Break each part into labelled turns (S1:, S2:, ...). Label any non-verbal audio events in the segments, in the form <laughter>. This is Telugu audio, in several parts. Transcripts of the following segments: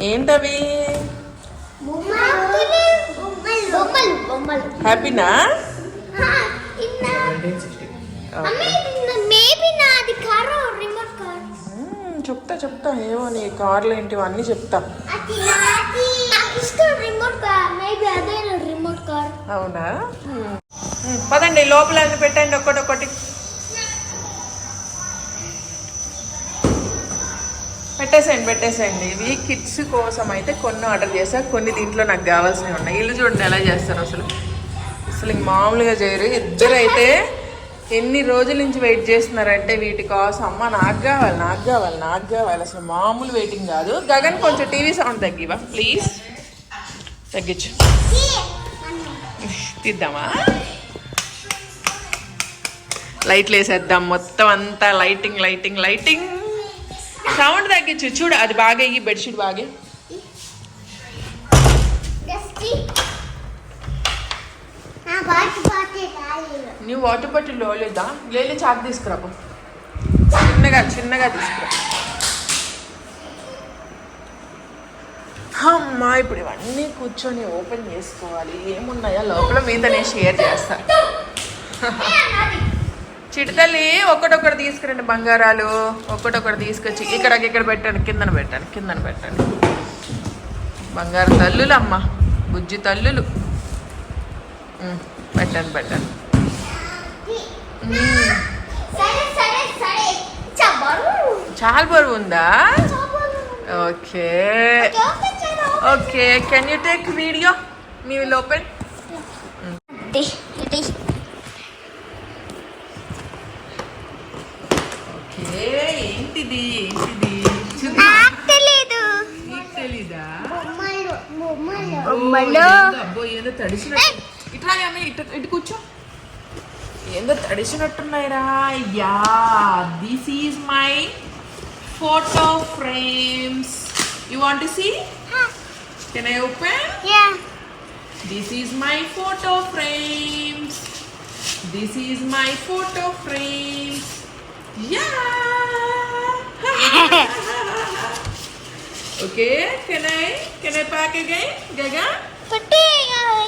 S1: ఏంటవి? హ్యాపీనా మ్మ్, చెప్తా చెప్తా. ఏమో నీ కార్లు ఏంటివి అన్నీ చెప్తా. అవునా? మ్మ్. మ్మ్, పదండి లోపల పెట్టండి ఒక్కటొక్కటి పెట్టేసేయండి పెట్టేసేయండి. ఇవి కిడ్స్ కోసం అయితే కొన్ని ఆర్డర్ చేశా. కొన్ని దీంట్లో నాకు కావాల్సినవి ఉన్నాయి. ఇల్లు చూడండి ఎలా చేస్తారు అసలు. అసలు మామూలుగా చేయరు. ఇద్దరైతే ఎన్ని రోజుల నుంచి వెయిట్ చేస్తున్నారంటే వీటి కోసం. అమ్మ నాకు కావాలి నాకు కావాలి నాకు కావాలి. అసలు మామూలు వెయిటింగ్ కాదు. గగన్ కొంచెం టీవీ సౌండ్ తగ్గివా ప్లీజ్. తగ్గించు. తీద్దామా? లైట్లు వేసేద్దాం. మొత్తం అంతా లైటింగ్ లైటింగ్ లైటింగ్. సౌండ్ తగ్గించు. చూడు అది బాగా అయ్యి బెడ్షీట్ బాగా.
S2: నా
S1: నువ్వు వాటర్ బాటిల్ లేదా లేలే చాక్ తీసుకురా పో. చిన్నగా చిన్నగా తీసుకురా. అమ్మా ఇప్పుడు ఇవన్నీ కూర్చొని ఓపెన్ చేసుకోవాలి. ఏమున్నాయో? లోపల మీద నేను షేర్ చేస్తా. చిడతల్లి ఒక్కటొక్కటి తీసుకురండి బంగారాలు ఒక్కటొక్కటి తీసుకొచ్చి ఇక్కడ ఇక్కడ పెట్టండి కిందన పెట్టండి కిందన పెట్టండి. బంగారు తల్లులు అమ్మ బుజ్జి తల్లులు. పెట్టండి పెట్టండి. చాలా బరువు ఉందా? Okay.
S2: Okay
S1: can you take video me will open
S2: ఇది ఇది
S1: ఓకే ఏంటిది ఏంటిది
S2: తెలీదు.
S1: నీకు తెలీదా? అబ్బో ఏదో తడిసినట్టు. ఇట్లా అమ్మ ఇటు ఇటు కూర్చో. ఏందో తడిసినట్టున్నాయిరా. Yeah this is my photo frames you want to see can I open
S2: yeah
S1: This is my photo frames. This is my photo frames. Yeah. <laughs> okay. Can I can I pack again? Gaga?
S2: పట్టి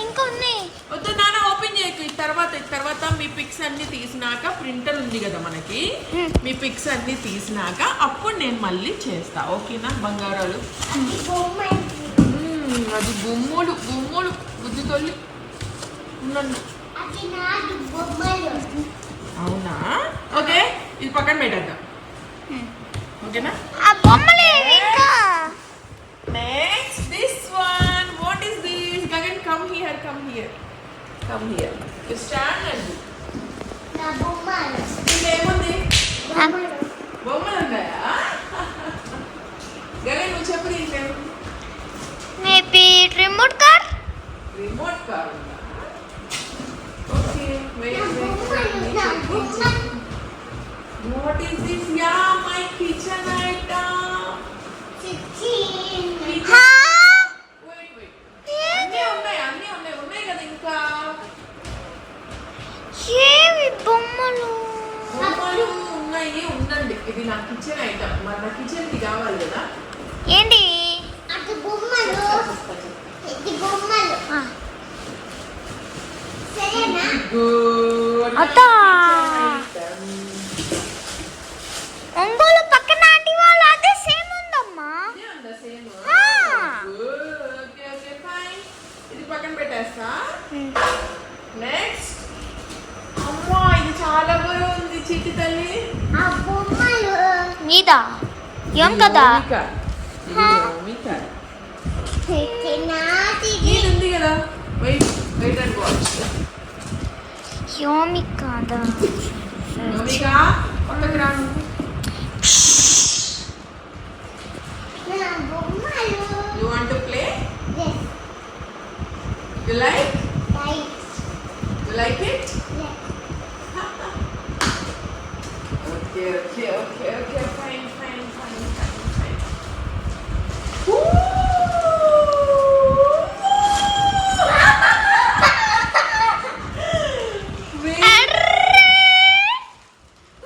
S2: ఇంకా ఉన్నాయి.
S1: వద్దు నాన్న ఓపెన్ చేయకు. ఈ తర్వాత ఈ తర్వాత మీ పిక్స్ అన్ని తీసినాక ప్రింటర్ ఉంది కదా మనకి. మీ పిక్స్ అన్ని తీసినాక అప్పుడు నేను మళ్ళీ చేస్తా. ఓకేనా బంగారాలు? అది బొమ్మలు బొమ్మలు. బుద్ధి
S2: బొమ్మలు.
S1: అవునా? ఓకే ఇది పక్కన పెట్టేద్దాం. ఓకేనా?
S2: ఆ బొమ్మలు ఇంకా?
S1: Next this one what is this Gagan come here come here come here you stand and
S2: నా బొమ్మలు.
S1: ఏముంది?
S2: బొమ్మలు
S1: బొమ్మలు ఉన్నాయా? గగన్ నువ్వు చెప్పు ఇంకేం
S2: maybe remote car
S1: remote car ఉందా? అన్నీ ఉన్నాయి అన్నీ ఉన్నాయి. ఉన్నాయి కదా ఇంకా?
S2: ఏవి బొమ్మలు?
S1: బొమ్మలు ఉన్నాయి. ఉండండి. ఇది నా కిచెన్ ఐటమ్ మరి నా కావాలి కదా?
S2: ఏంటి? అది బొమ్మలు. ఇది బొమ్మలు. సరేనా?
S1: గుడ్
S2: అత్తా. ఒంగోలు పక్కన ఆంటీ వాళ్ళు అదే సేమ్ ఉందమ్మా ఆ.
S1: ఓకే ఓకే ఫైన్ ఇది పక్కన పెట్టేస్తా నెక్స్ట్ అమ్మా ఇది చాలా బరువు ఉంది చిట్టి తల్లి?
S2: ఆ బొమ్మలు నీదా? ఏం కదా?
S1: ఉంది కదా? Wait wait and watch
S2: Yomi కాదా
S1: రోమిక పక్కకి రా. You want to play you like okay, okay, okay, fine, fine, fine, fine, fine. Woo! very,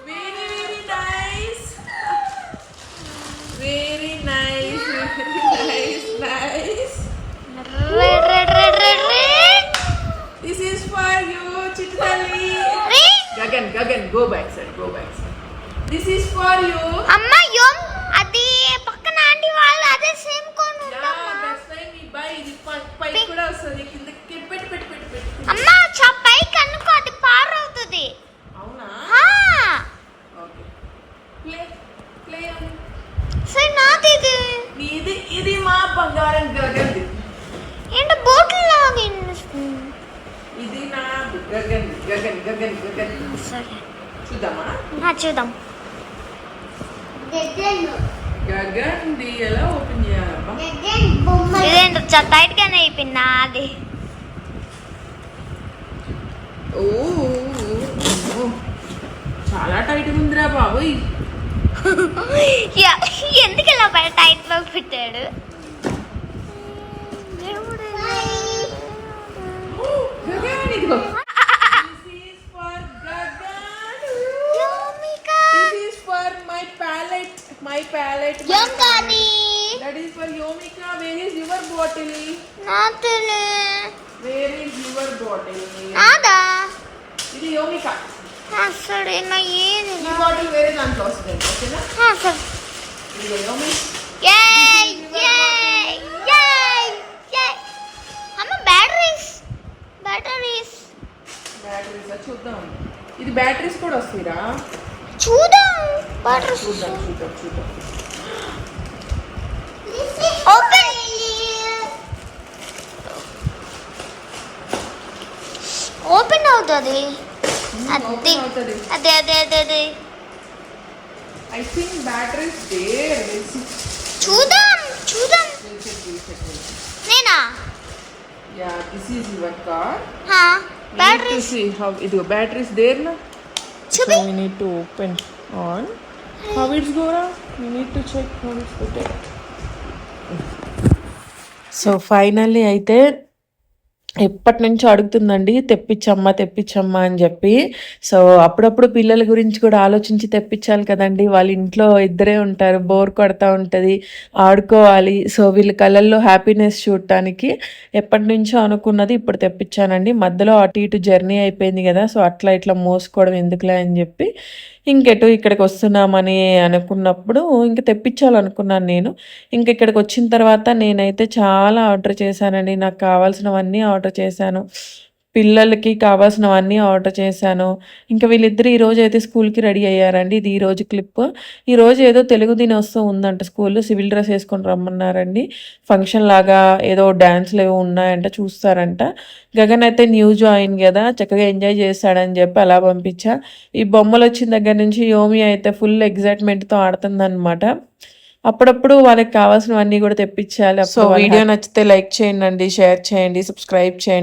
S1: very, very nice. Very nice, very nice, nice. This is for you, Chitali. Gagan, Gagan, go back, sir, go back, sir. This is for you
S2: అమ్మ యోమ్ అది పక్కన ఆంటీ వాళ్ళు అదే సేమ్ కోన్
S1: పై కూడా వస్తుంది. కిందకి పెట్టి పెట్టి పెట్టి పెట్టి.
S2: అమ్మ చా పైకి అనుకో అది పారవుతుంది.
S1: అవునా?
S2: ఆ,
S1: ఓకే ప్లే ప్లే
S2: సరే నాది ఇది.
S1: ఇది ఇది మా బంగారం గగన్
S2: ఏంటో బోట్లు లాగా.
S1: ఇది నా గగన్ గగన్ గగన్ గగన్.
S2: సరే.
S1: చూద్దామా?
S2: చూద్దాం
S1: గగన్ ది ఎలా ఓపెన్ చేయాలమ్మా
S2: ఇదేంటో టైట్ గానే అయిపోయింది
S1: ఓ, చాలా టైట్ ఉందిరా బాబోయ్. <laughs>
S2: యా, ఎందుకు ఇలా టైట్లో పెట్టాడు దేవుడు.
S1: గగన్ ఇదిగో this is for Gagan
S2: Yomika.
S1: This is for my palette my palette
S2: ఏం కాది
S1: that Yomika where is your bottle
S2: నాతులే
S1: where is your bottle
S2: నాదా?
S1: ఇది యోమికా
S2: సరే నా ఏది
S1: ఈ బాటిల్ వేరే దాంట్లో వస్తుంది ఓకేనా?
S2: సరే.
S1: ఇది Yomi
S2: Yay! Yay! Yay! Yay! అమ్మ బ్యాటరీస్ బ్యాటరీస్
S1: బ్యాటరీస్ చూద్దాం. ఇది బ్యాటరీస్ కూడా వస్తాయిరా
S2: చూద్దాం. బ్యాటరీస్
S1: చూద్దాం చూద్దాం చూద్దాం
S2: ఓపెన్ ఓపెన్ అవుతుంది అది
S1: ఓపెన్ అవుతుంది
S2: అదే అదే అదే అదే
S1: ఐ థింక్ బ్యాటరీస్ దేర్
S2: చూద్దాం చూద్దాం నేనా
S1: yeah this is your car
S2: హా
S1: బ్యాటరీస్
S2: బ్యాటరీస్
S1: సీ హౌ ఇదిగో బ్యాటరీస్ దేర్ నా
S2: చూపి
S1: we need to open on. How it's gora we need to check how it's put so finally అయితే ఎప్పటి నుంచో అడుగుతుందండి తెప్పించమ్మా తెప్పించమ్మా అని చెప్పి. సో అప్పుడప్పుడు పిల్లల గురించి కూడా ఆలోచించి తెప్పించాలి కదండి. వాళ్ళ ఇంట్లో ఇద్దరే ఉంటారు బోర్ కొడతా ఉంటుంది ఆడుకోవాలి. సో వీళ్ళ కళల్లో హ్యాపీనెస్ చూడటానికి ఎప్పటి నుంచో అనుకున్నది ఇప్పుడు తెప్పించానండి. మధ్యలో అటు ఇటు జర్నీ అయిపోయింది కదా సో అట్లా ఇట్లా మోసుకోవడం ఎందుకులే అని చెప్పి ఇంకెటు ఇక్కడికి వస్తున్నామని అనుకున్నప్పుడు ఇంక తెప్పించాలనుకున్నాను నేను. ఇంక ఇక్కడికి వచ్చిన తర్వాత నేనైతే చాలా ఆర్డర్ చేశానండి. నాకు కావాల్సినవన్నీ ఆర్డర్ చేశాను. పిల్లలకి కావాల్సినవన్నీ ఆర్డర్ చేశాను. ఇంకా వీళ్ళిద్దరు ఈ రోజు అయితే స్కూల్కి రెడీ అయ్యారండి. ఇది ఈ రోజు క్లిప్. ఈ రోజు ఏదో తెలుగు దినోత్సవం ఉందంట స్కూల్లో. సివిల్ డ్రెస్ వేసుకొని రమ్మన్నారండి. ఫంక్షన్ లాగా ఏదో డ్యాన్స్లు ఏవో ఉన్నాయంట చూస్తారంట. గగన్ అయితే న్యూ జాయిన్ కదా చక్కగా ఎంజాయ్ చేస్తాడని చెప్పి అలా పంపించా. ఈ బొమ్మలు వచ్చిన దగ్గర నుంచి యోమి అయితే ఫుల్ ఎగ్జైట్మెంట్తో ఆడుతుందన్నమాట. అప్పుడప్పుడు వాళ్ళకి కావాల్సినవన్నీ కూడా తెప్పించాలి. సో వీడియో నచ్చితే లైక్ చేయండి షేర్ చేయండి సబ్స్క్రైబ్ చేయండి.